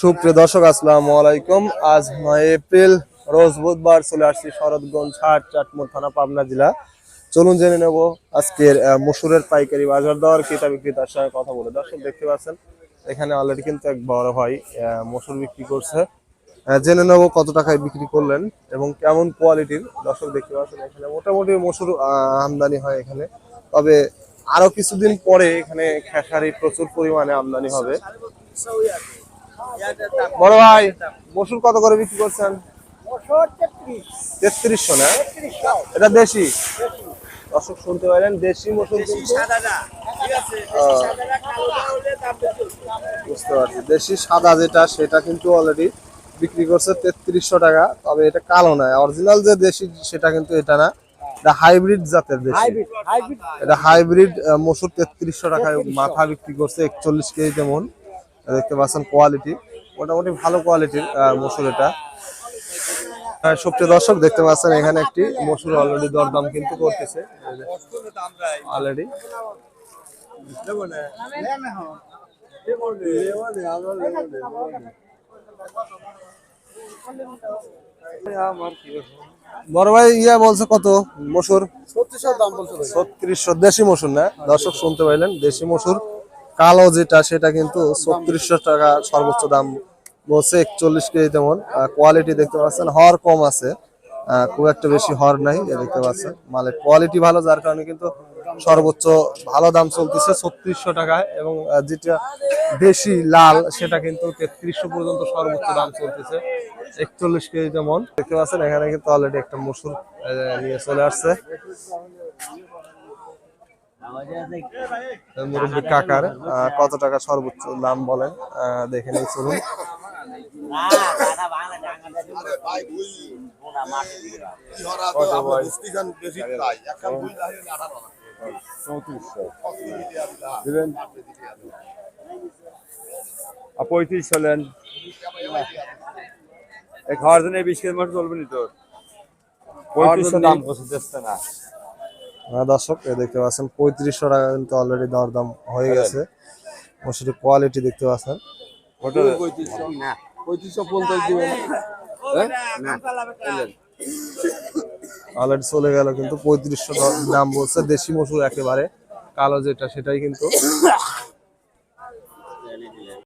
সুপ্রিয় দর্শক, আসসালামু আলাইকুম। আজ নয় এপ্রিল, রোজ বুধবার চলে আসছি শরৎগঞ্জ হাট, চাটমোর থানা, পাবনা জেলা। চলুন জেনে নেব আজকের মসুরের পাইকারি বাজার দর, ক্রেতা বিক্রেতার সঙ্গে কথা বলে। দর্শক, দেখতে পাচ্ছেন, এখানে অলরেডি কিন্তু এক বড় ভাই মসুর বিক্রি করছে। জেনে নেব কত টাকায় বিক্রি করলেন এবং কেমন কোয়ালিটির। দর্শক, দেখতে পাচ্ছেন, এখানে মোটামুটি মসুর আমদানি হয় এখানে। তবে আরও কিছুদিন পরে এখানে খেসারি প্রচুর পরিমাণে আমদানি হবে। বড় ভাই মসুর কত করে বিক্রি করছেন? তেত্রিশশো না? এটা দেশি? দর্শক শুনতে পারেন দেশি মসুর আহ, বুঝতে পারছি। দেশি সাদা যেটা সেটা কিন্তু অলরেডি বিক্রি করছে তেত্রিশশো টাকা তবে এটা কালো নয় অরিজিনাল যে দেশি সেটা কিন্তু এটা না। এটা হাইব্রিড জাতের দেশি। এটা হাইব্রিড মসুর তেত্রিশশো টাকায় মাথা বিক্রি করছে একচল্লিশ কেজি তেমন। দেখতে পাচ্ছেন কোয়ালিটি মোটামুটি ভালো কোয়ালিটির মসুর এটা। হ্যাঁ, সুপ্রিয় দর্শক দেখতে পাচ্ছেন এখানে একটি মসুর অলরেডি দরদাম কিন্তু করতেছে। অলরেডি বড় ভাই ইয়া বলছে কত মসুর? ছত্রিশশো দেশি মসুর না? দর্শক শুনতে পাইলেন দেশি মসুর। কালো যেটা, সেটা কিন্তু ছত্রিশশো টাকা সর্বোচ্চ দাম বলছে, একচল্লিশ কেজি তেমন। কোয়ালিটি দেখতে পাচ্ছেন, হর কম আছে। খুব একটা বেশি হর নাই দেখতে পাচ্ছেন। মালের কোয়ালিটি ভালো, যার কারণে কিন্তু সর্বোচ্চ ভালো দাম চলতেছে ছত্রিশশো টাকায়, এবং যেটা দেশি লাল, সেটা কিন্তু তেত্রিশশো পর্যন্ত সর্বোচ্চ দাম চলতেছে, একচল্লিশ কেজি যেমন দেখতে পাচ্ছেন, এখানে কিন্তু অলরেডি একটা মসুর নিয়ে চলে আসছে। মুরব্বী কাকার আহ, কত টাকা সর্বোচ্চ দাম বলেন? আহ, দেখে নেই চলুন আর পঁয়ত্রিশ এই খাওয়ার জন্য এই বিশ কেজি মাছ চলবে নি তোর? পঁয়ত্রিশ দাম দেখছে না। দর্শক এ দেখতে পাচ্ছেন পঁয়ত্রিশশো টাকা কিন্তু অলরেডি দরদাম হয়ে গেছে। মসুরের কোয়ালিটি দেখতে পাচ্ছেন। অলরেডি চলে গেল কিন্তু পঁয়ত্রিশশো দাম বলছে। দেশি মসুর একেবারে কালো যেটা সেটাই কিন্তু